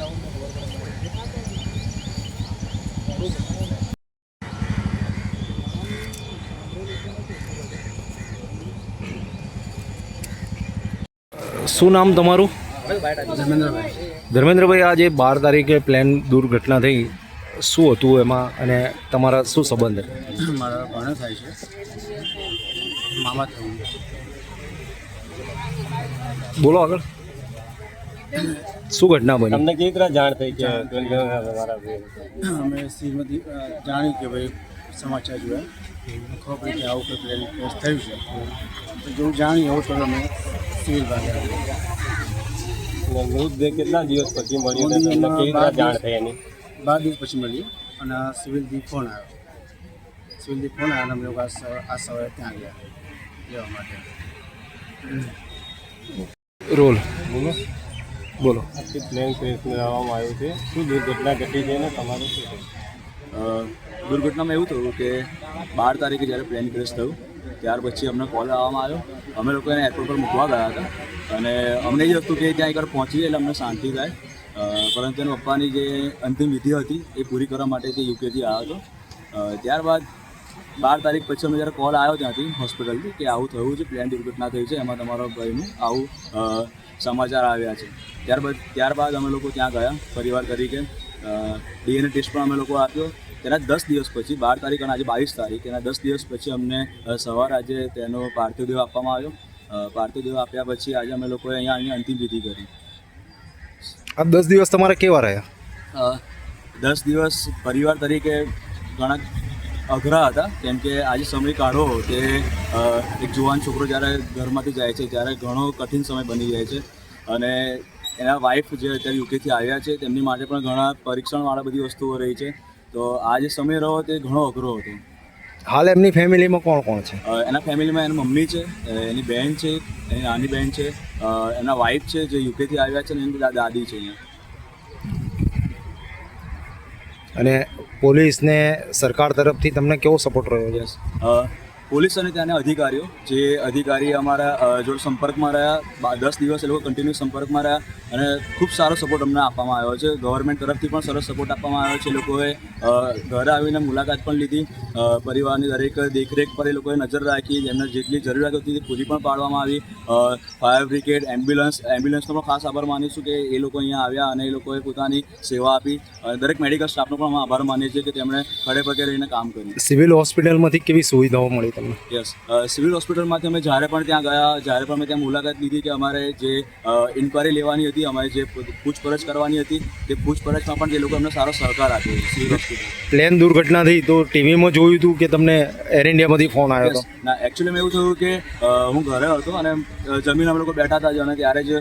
શું નામ તમારું? ધર્મેન્દ્રભાઈ ધર્મેન્દ્રભાઈ આજે બાર તારીખે પ્લેન દુર્ઘટના થઈ શું હતું એમાં અને તમારા શું સંબંધ? મારા ભણે થાય છે. મામા થયું બોલો આગળ. શું ઘટના બની? તમને કેવી રીતે જાણ થઈ કે અમે શ્રીમતી જાણી જાણ્યું કે ભાઈ સમાચાર જોયા. ખબર પડી કે આવું કોઈ પ્લેન કેસ થયું છે. તો જેવું જાણ્યું એવું તો અમે સિવિલ ભાગ્યા મૃતદેહ કેટલા દિવસ પછી મળ્યો તમને કેવી રીતે જાણ થઈ એની? બાર દિવસ પછી મળ્યું અને સિવિલ સિવિલથી ફોન આવ્યો. સિવિલથી ફોન આવ્યો અને અમે લોકો આ સવારે ત્યાં ગયા લેવા માટે. રોલ. બોલો. બોલો. આખી પ્લેન ક્રેશને આવવામાં આવ્યું છે. શું દુર્ઘટના ઘટી છે ને તમારું શું થયું દુર્ઘટનામાં એવું થયું કે બાર તારીખે જ્યારે પ્લેન ક્રેશ થયું ત્યાર પછી અમને કોલ આવવામાં આવ્યો. અમે લોકો એને એરપોર્ટ પર મૂકવા ગયા હતા. અને અમને એ હતું કે ત્યાં એકવાર પહોંચીએ એટલે અમને શાંતિ થાય. પરંતુ એના પપ્પાની જે અંતિમ વિધિ હતી એ પૂરી કરવા માટે તે યુકેથી આવ્યો હતો. ત્યારબાદ બાર તારીખ પછી અમે જ્યારે કોલ આવ્યો ત્યાંથી હોસ્પિટલથી કે આવું થયું છે પ્લેન દુર્ઘટના થઈ છે એમાં તમારા ભાઈનું આવું સમાચાર આવ્યા છે. ત્યારબાદ ત્યારબાદ અમે લોકો ત્યાં ગયા પરિવાર તરીકે. ડીએનએ ટેસ્ટ પણ અમે લોકો આપ્યો. તેના દસ દિવસ પછી બાર તારીખ અને આજે બાવીસ તારીખ એના દસ દિવસ પછી અમને સવાર આજે તેનો પાર્થિવ દેહ આપવામાં આવ્યો. પાર્થિવ દેહ આપ્યા પછી આજે અમે લોકોએ અહીંયા અહીંયા અંતિમ વિધિ કરી. આ દસ દિવસ તમારે કેવા રહ્યા? દસ દિવસ પરિવાર તરીકે ઘણા અઘરા હતા. કેમ કે આજે સમય કાઢો તે એક જુવાન છોકરો જ્યારે ઘરમાંથી જાય છે ત્યારે ઘણો કઠિન સમય બની જાય છે. અને એના વાઈફ જે અત્યારે યુકેથી આવ્યા છે તેમની માટે પણ ઘણા પરીક્ષણવાળા બધી વસ્તુઓ રહી છે. તો આ જે સમય રહ્યો તે ઘણો અઘરો હતો. હાલ એમની ફેમિલીમાં કોણ કોણ છે? એના ફેમિલીમાં એની મમ્મી છે એની બહેન છે એની નાની બહેન છે એના વાઈફ છે જે યુકેથી આવ્યા છે અને એની દાદી છે અહીંયા. અને પોલીસને સરકાર તરફથી તમને કેવો સપોર્ટ રહ્યો? છે પોલીસ અને ત્યાંના અધિકારીઓ, જે અધિકારી અમારા જો સંપર્કમાં રહ્યા દસ દિવસ એ લોકો કન્ટિન્યુ સંપર્કમાં રહ્યા અને ખૂબ સારો સપોર્ટ અમને આપવામાં આવ્યો છે. ગવર્મેન્ટ તરફથી પણ સરસ સપોર્ટ આપવામાં આવ્યો છે લોકોએ. ઘરે આવીને મુલાકાત પણ લીધી. પરિવારની દરેક દેખરેખ પર એ લોકોએ નજર રાખી, જેમને જેટલી જરૂરિયાત હતી તે પૂરી પણ પાડવામાં આવી. ફાયર બ્રિગેડ એમ્બ્યુલન્સ એમ્બ્યુલન્સનો પણ ખાસ આભાર માનીશું કે એ લોકો અહીંયા આવ્યા અને એ લોકોએ પોતાની સેવા આપી. દરેક મેડિકલ સ્ટાફનો પણ આભાર માનીએ છીએ કે તેમણે ખડે પગે રહીને કામ કર્યું. સિવિલ હોસ્પિટલમાંથી કેવી સુવિધાઓ મળી તમને. યસ સિવિલ હોસ્પિટલમાંથી અમે જ્યારે પણ ત્યાં ગયા જ્યારે પણ અમે ત્યાં મુલાકાત લીધી કે અમારે જે ઇન્ક્વાયરી લેવાની હતી અમારે જે પૂછપરછ કરવાની હતી તે પૂછપરછમાં પણ તે લોકો અમને સારો સહકાર આપ્યો સિવિલ હોસ્પિટલ પ્લેન દુર્ઘટના થઈ તો ટીવીમાં જોયું હતું કે તમને એર ઇન્ડિયામાંથી ફોન આવ્યો હતો? ના એકચ્યુઅલી એવું થયું કે હું ઘરે હતો અને જમીન અમે લોકો બેઠા હતા જ અને ત્યારે જ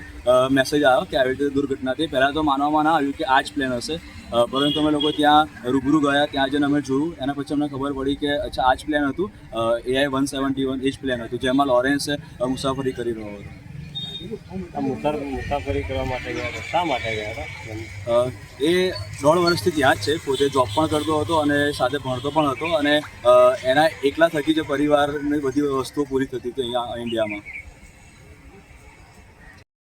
મેસેજ આવ્યો કે આવી રીતે દુર્ઘટના થઈ. પહેલાં તો માનવામાં ના આવ્યું કે આ જ પ્લેન હશે. પરંતુ અમે લોકો ત્યાં રૂબરૂ ગયા ત્યાં જઈને અમે જોયું. એના પછી અમને ખબર પડી કે અચ્છા આ જ પ્લેન હતું. એઆઈ વન સેવન્ટી વન એ જ પ્લેન હતું જેમાં લોરેન્સ મુસાફરી કરી રહ્યો હતો. મુસાફરી કરવા માટે ગયા હતા? શા માટે ગયા હતા? એ દોઢ વર્ષથી ત્યાં જ છે. પોતે જોબ પણ કરતો હતો અને સાથે ભણતો પણ હતો અને એના એકલા થકી જે પરિવારની બધી વસ્તુઓ પૂરી થતી હતી અહીંયા ઇન્ડિયામાં